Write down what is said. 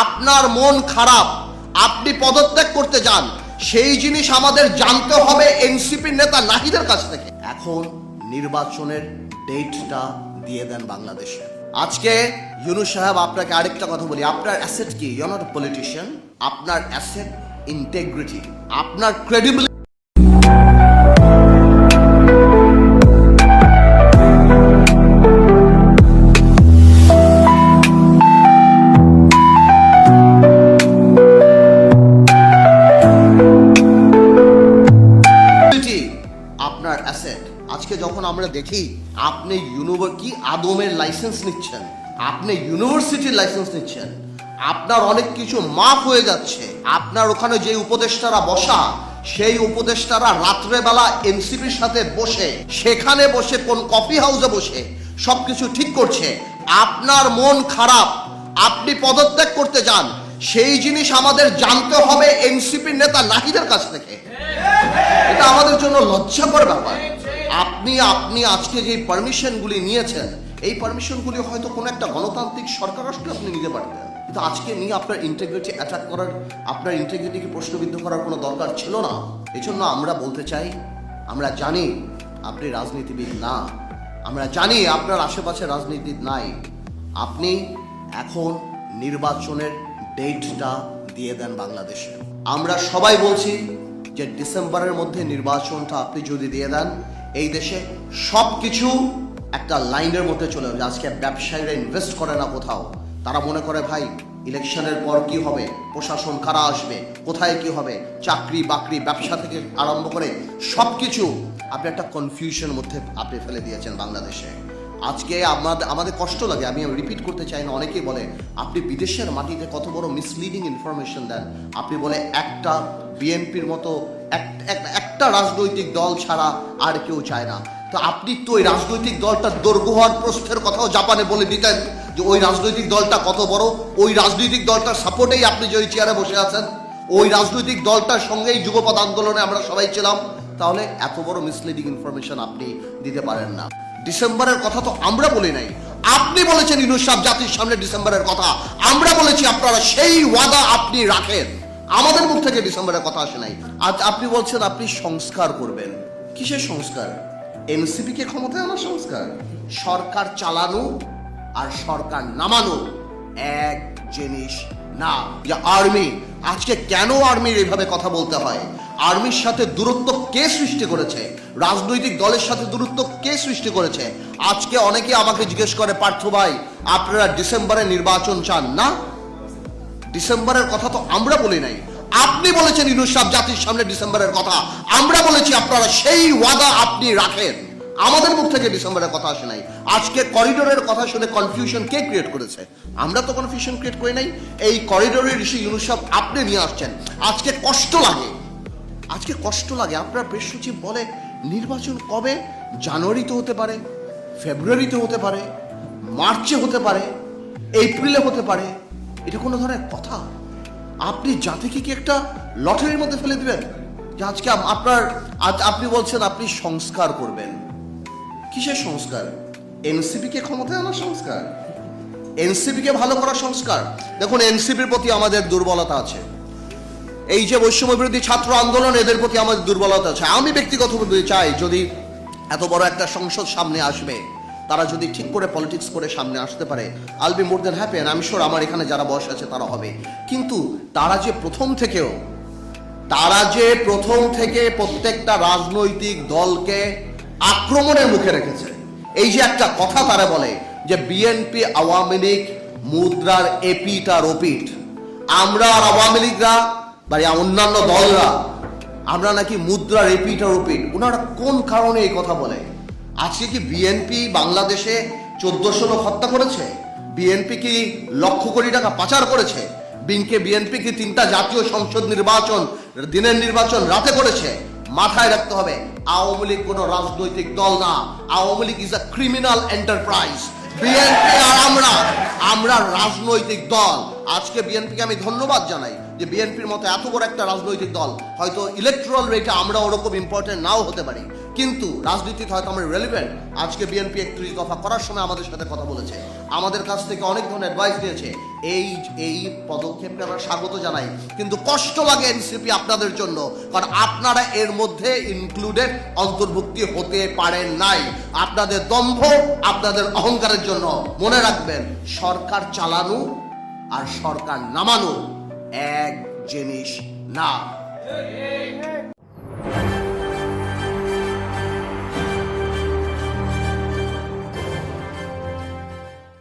আপনার মন খারাপ, আপনি পদত্যাগ করতে যান, সেই জিনিস আমাদের জানতে হবে এনসিপি নেতা নাহিদের কাছ থেকে। এখন নির্বাচনের ডেটটা দিয়ে দেন বাংলাদেশে। আজকে ইউনুস সাহেব আপনাকে আরেকটা কথা বলি, আপনার অ্যাসেট কি? ইউ নট পলিটিশিয়ান আপনার অ্যাসেট ইন্টেগ্রিটি আপনার ক্রেডিবিলিটি আজকে যখন আমরা দেখি, আপনি ইউনিভার কি আদমের লাইসেন্স নিচ্ছেন? আপনি ইউনিভার্সিটির লাইসেন্স নিচ্ছেন। আপনার অনেক কিছু মাফ হয়ে যাচ্ছে। আপনার ওখানে যে উপদেষ্টারা বসা, সেই উপদেষ্টারা রাত্রেবেলা এনসিপির সাথে বসে, সেখানে বসে, কোন কফি হাউসে বসে সবকিছু ঠিক করছে। আপনার মন খারাপ। আপনি পদত্যাগ করতে যান। সেই জিনিস আমাদের জানতে হবে এনসিপির নেতা নাহিদের কাছ থেকে। এটা আমাদের জন্য লজ্জাকর ব্যাপার। আপনি আপনি আজকে যে পারমিশনগুলি নিয়েছেন, এই পারমিশনগুলি হয়তো কোনো একটা গণতান্ত্রিক সরকার রাষ্ট্রে আপনি নিতে পারতেন। কিন্তু আজকে নিয়ে আপনার ইন্টিগ্রিটি অ্যাটাক করার, আপনার ইন্টিগ্রিটিকে প্রশ্নবিদ্ধ করার কোনো দরকার ছিল না। এই জন্য আমরা বলতে চাই, আমরা জানি আপনি রাজনীতিবিদ না। আমরা জানি আপনার আশেপাশে রাজনীতি নাই। আপনি এখন নির্বাচনের ডেটটা দিয়ে দেন বাংলাদেশে। আমরা সবাই বলছি যে ডিসেম্বরের মধ্যে নির্বাচনটা আপনি যদি দিয়ে দেন এই দেশে সব কিছু একটা লাইনের মধ্যে চলে যাবে। আজকে ব্যবসায়ীরা ইনভেস্ট করে না কোথাও। তারা মনে করে, ভাই ইলেকশনের পর কি হবে? প্রশাসন কারা আসবে? কোথায় কি হবে? চাকরি, বাকরি, ব্যবসা থেকে আরম্ভ করে সব কিছু আপনি একটা কনফিউশনের মধ্যে আপনি ফেলে দিয়েছেন বাংলাদেশে। আজকে আমাদের আমাদের কষ্ট লাগে। আমি রিপিট করতে চাই না, অনেকেই বলে, আপনি বিদেশের মাটিতে কত বড় মিসলিডিং ইনফরমেশন দেন? আপনি বলে, একটা বিএনপির মতো একটা রাজনৈতিক দল ছাড়া আর কেউ চায় না। তো আপনি তো ওই রাজনৈতিক দলটার দৈর্ঘ্য হওয়ার প্রস্থের কথাও জাপানে বলে দিতেন যে ওই রাজনৈতিক দলটা কত বড়। ওই রাজনৈতিক দলটার সাপোর্টেই আপনি যে ওই চেয়ারে বসে আছেন, ওই রাজনৈতিক দলটার সঙ্গেই যুগপৎ আন্দোলনে আমরা সবাই ছিলাম। তাহলে এত বড় মিসলিডিং ইনফরমেশন আপনি দিতে পারেন না। ডিসেম্বরের কথা তো আমরা বলি নাই। আপনি বলেছেন ইনুস সাহেব জাতির সামনে ডিসেম্বরের কথা। আমরা বলেছি আপনারা সেই ওয়াদা আপনি রাখেন। আমাদের মুখ থেকে ডিসেম্বরের কথা আসে নাই। আজ আপনি বলছেন আপনি সংস্কার করবেন। কিসের সংস্কার? এনসিপি কে ক্ষমতায় আনার সংস্কার? সরকার চালানো আর সরকার নামানো এক জিনিস না। যে আর্মি, আজকে কেন আর্মির এইভাবে কথা বলতে হয়? আর্মির সাথে দূরত্ব কে সৃষ্টি করেছে? রাজনৈতিক দলের সাথে দূরত্ব কে সৃষ্টি করেছে? আজকে অনেকে আমাকে জিজ্ঞেস করে, পার্থ ভাই, আপনারা ডিসেম্বরে নির্বাচন চান না? ডিসেম্বরের কথা তো আমরা বলি নাই। আপনি বলেছেন ইনুস সাহেব জাতির সামনে ডিসেম্বরের কথা। আমরা বলেছি আপনারা সেই ওয়াদা আপনি রাখেন। আমাদের মুখ থেকে ডিসেম্বরের কথা আসে নাই। আজকে করিডোরের কথা শুনে কনফিউশন কে ক্রিয়েট করেছে? আমরা তো কনফিউশন ক্রিয়েট করি নাই। এই করিডোরের ইস্যু ইউনুস সাহেব আপনি নিয়ে আসছেন। আজকে কষ্ট লাগে। আজকে কষ্ট লাগে। আপনার প্রেস সচিব বলে, নির্বাচন কবে? জানুয়ারিতে হতে পারে, ফেব্রুয়ারিতে হতে পারে, মার্চে হতে পারে, এপ্রিলে হতে পারে। এটা কোনো ধরনের কথা? আপনি জাতিকে কি একটা লটারির মধ্যে ফেলে দিবেন? যে আজকে আপনার, আজ আপনি বলছেন আপনি সংস্কার করবেন। কিসের সংস্কার? এনসিপি কে ক্ষমতায় আনার সংস্কার? এনসিপি কে ভালো করার সংস্কার? দেখুন এনসিপির প্রতি আমাদের দুর্বলতা আছে। এই যে বৈষম্য বিরোধী ছাত্র আন্দোলন, এদের প্রতি আমাদের দুর্বলতা আছে। আমি ব্যক্তিগতভাবে চাই যদি এত বড় একটা সংসদ সামনে আসবে তারা যদি ঠিক করে পলিটিক্স করে সামনে আসতে পারে I'll be more than happy and আমি শিওর আমার এখানে যারা বয়স আছে তারা হবে। কিন্তু তারা যে প্রথম থেকেও, তারা যে প্রথম থেকে প্রত্যেকটা রাজনৈতিক দলকে আক্রমণের মুখে রেখেছে, এই যে একটা কথা তারা বলে যে বিএনপি আওয়ামী লীগ, মুদ্রার এপিট আর ওপিট আমরা আর আওয়ামী লীগরা বা অন্যান্য দলরা, আমরা নাকি মুদ্রার এপিট আর ওপিট ওনারা কোন কারণে এই কথা বলে? আজকে কি বিএনপি বাংলাদেশে চোদ্দশো লোক হত্যা করেছে? বিএনপি কি লক্ষ কোটি টাকা পাচার করেছে? বিনকে বিএনপি কি তিনটা জাতীয় সংসদ নির্বাচন, দিনের নির্বাচন রাতে করেছে? মাথায় রাখতে হবে, আওয়ামী লীগ কোনো রাজনৈতিক দল না। Awami League is a criminal enterprise BNP আর আমরা আমরা রাজনৈতিক দল। আজকে বিএনপিকে আমি ধন্যবাদ জানাই যে বিএনপির মতো এত বড় একটা রাজনৈতিক দল, হয়তো ইলেকট্রাল রেটে আমরা ওরকম ইম্পর্টেন্ট নাও হতে পারি। কিন্তু রাজনীতিতে হয়তো আমরা রেলিভেন্ট আজকে বিএনপি একত্রিশ দফা করার সময় আমাদের সাথে কথা বলেছে। আমাদের কাছ থেকে অনেক ধরনের অ্যাডভাইস নিয়েছে এই এই পদক্ষেপকে আমরা স্বাগত জানাই। কিন্তু কষ্ট লাগে এনসিপি আপনাদের জন্য, কারণ আপনারা এর মধ্যে ইনক্লুডেড অন্তর্ভুক্তি হতে পারেন নাই। আপনাদের দম্ভ, আপনাদের অহংকারের জন্য। মনে রাখবেন, সরকার চালানো আর সরকার নামানো এক জিনিস না।